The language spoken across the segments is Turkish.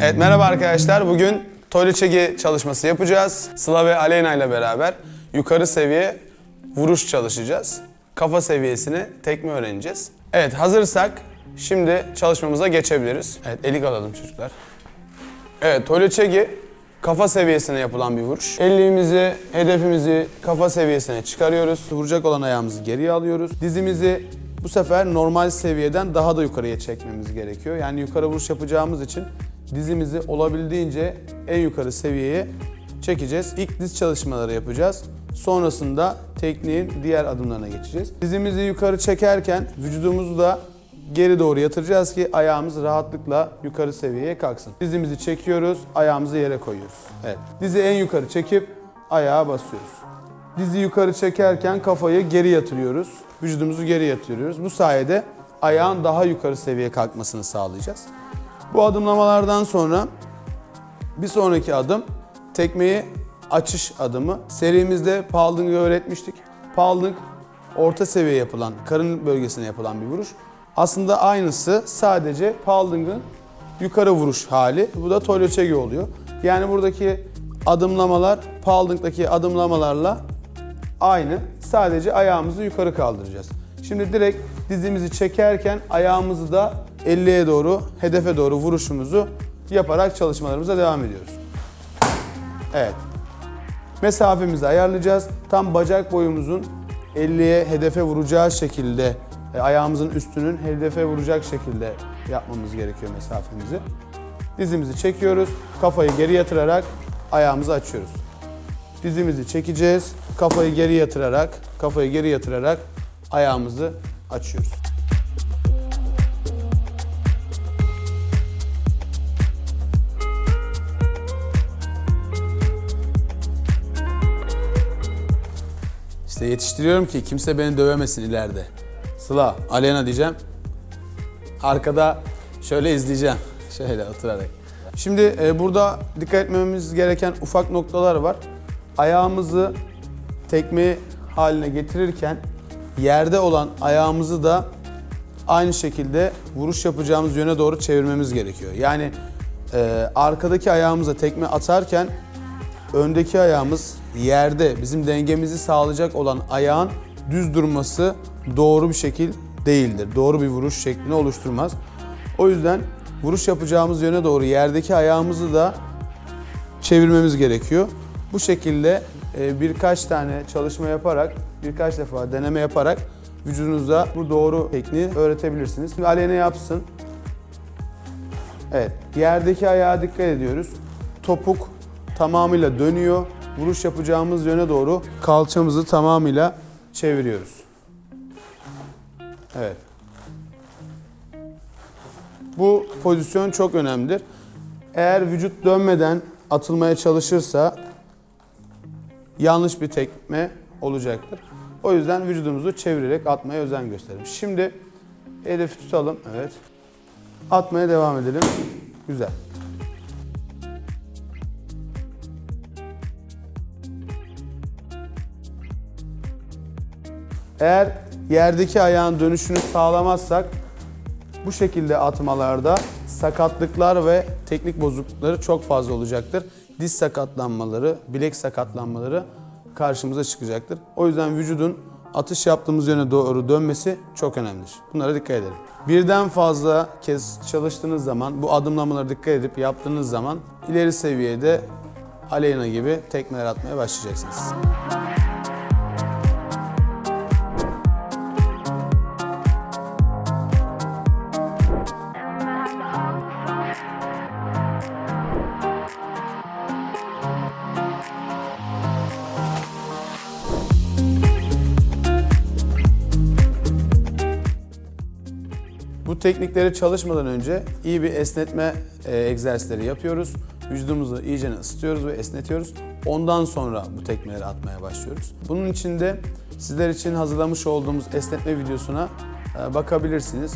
Evet merhaba arkadaşlar. Bugün Toyliçegi çalışması yapacağız. Sıla ve Aleyna ile beraber yukarı seviye vuruş çalışacağız. Kafa seviyesini tekme öğreneceğiz. Evet hazırsak şimdi çalışmamıza geçebiliriz. Evet elik alalım çocuklar. Evet Toyliçegi kafa seviyesine yapılan bir vuruş. Elliğimizi, hedefimizi kafa seviyesine çıkarıyoruz. Vuracak olan ayağımızı geriye alıyoruz. Dizimizi bu sefer normal seviyeden daha da yukarıya çekmemiz gerekiyor. Yani yukarı vuruş yapacağımız için dizimizi olabildiğince en yukarı seviyeye çekeceğiz. İlk diz çalışmaları yapacağız. Sonrasında tekniğin diğer adımlarına geçeceğiz. Dizimizi yukarı çekerken vücudumuzu da geri doğru yatıracağız ki ayağımız rahatlıkla yukarı seviyeye kalksın. Dizimizi çekiyoruz, ayağımızı yere koyuyoruz. Evet. Dizi en yukarı çekip ayağa basıyoruz. Dizi yukarı çekerken kafayı geri yatırıyoruz. Vücudumuzu geri yatırıyoruz. Bu sayede ayağın daha yukarı seviyeye kalkmasını sağlayacağız. Bu adımlamalardan sonra bir sonraki adım tekmeyi açış adımı. Serimizde pounding'ı öğretmiştik. Pounding orta seviye yapılan, karın bölgesine yapılan bir vuruş. Aslında aynısı sadece pounding'ın yukarı vuruş hali. Bu da toiletegi oluyor. Yani buradaki adımlamalar pounding'daki adımlamalarla aynı. Sadece ayağımızı yukarı kaldıracağız. Şimdi direkt dizimizi çekerken ayağımızı da 50'ye doğru, hedefe doğru vuruşumuzu yaparak çalışmalarımıza devam ediyoruz. Evet. Mesafemizi ayarlayacağız. Tam bacak boyumuzun 50'ye hedefe vuracağı şekilde, e, ayağımızın üstünün hedefe vuracak şekilde yapmamız gerekiyor mesafemizi. Dizimizi çekiyoruz. Kafayı geri yatırarak ayağımızı açıyoruz. Dizimizi çekeceğiz. Kafayı geri yatırarak, kafayı geri yatırarak ayağımızı açıyoruz. İşte yetiştiriyorum ki kimse beni dövemesin ileride. Sıla, Alena diyeceğim. Arkada şöyle izleyeceğim. Şöyle oturarak. Şimdi e, burada dikkat etmemiz gereken ufak noktalar var. Ayağımızı tekme haline getirirken yerde olan ayağımızı da aynı şekilde vuruş yapacağımız yöne doğru çevirmemiz gerekiyor. Yani e, arkadaki ayağımıza tekme atarken öndeki ayağımız yerde bizim dengemizi sağlayacak olan ayağın düz durması doğru bir şekil değildir. Doğru bir vuruş şeklini oluşturmaz. O yüzden vuruş yapacağımız yöne doğru yerdeki ayağımızı da çevirmemiz gerekiyor. Bu şekilde e, birkaç tane çalışma yaparak, birkaç defa deneme yaparak vücudunuza bu doğru tekniği öğretebilirsiniz. Şimdi Aleyna yapsın. Evet, yerdeki ayağa dikkat ediyoruz. Topuk tamamıyla dönüyor. Vuruş yapacağımız yöne doğru kalçamızı tamamıyla çeviriyoruz. Evet. Bu pozisyon çok önemlidir. Eğer vücut dönmeden atılmaya çalışırsa yanlış bir tekme olacaktır. O yüzden vücudumuzu çevirerek atmaya özen gösterelim. Şimdi hedefi tutalım. Evet. Atmaya devam edelim. Güzel. Eğer yerdeki ayağın dönüşünü sağlamazsak bu şekilde atmalarda sakatlıklar ve teknik bozuklukları çok fazla olacaktır. Diz sakatlanmaları, bilek sakatlanmaları karşımıza çıkacaktır. O yüzden vücudun atış yaptığımız yöne doğru dönmesi çok önemlidir. Bunlara dikkat edelim. Birden fazla kez çalıştığınız zaman, bu adımlamalara dikkat edip yaptığınız zaman ileri seviyede Aleyna gibi tekmeler atmaya başlayacaksınız. Teknikleri çalışmadan önce iyi bir esnetme e, egzersizleri yapıyoruz. Vücudumuzu iyice ısıtıyoruz ve esnetiyoruz. Ondan sonra bu tekmeleri atmaya başlıyoruz. Bunun için de sizler için hazırlamış olduğumuz esnetme videosuna e, bakabilirsiniz.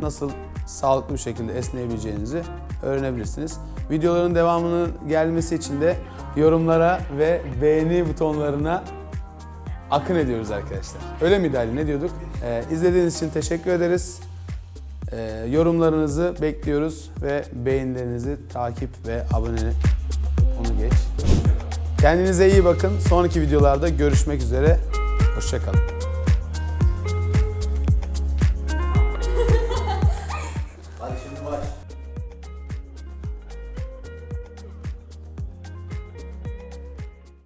Nasıl sağlıklı bir şekilde esneyebileceğinizi öğrenebilirsiniz. Videoların devamının gelmesi için de yorumlara ve beğeni butonlarına akın ediyoruz arkadaşlar. Öyle miydi Ali? Ne diyorduk? Ee, izlediğiniz için teşekkür ederiz. Ee, yorumlarınızı bekliyoruz ve beğenilerinizi takip ve abone onu geç. Kendinize iyi bakın. Sonraki videolarda görüşmek üzere. Hoşçakalın.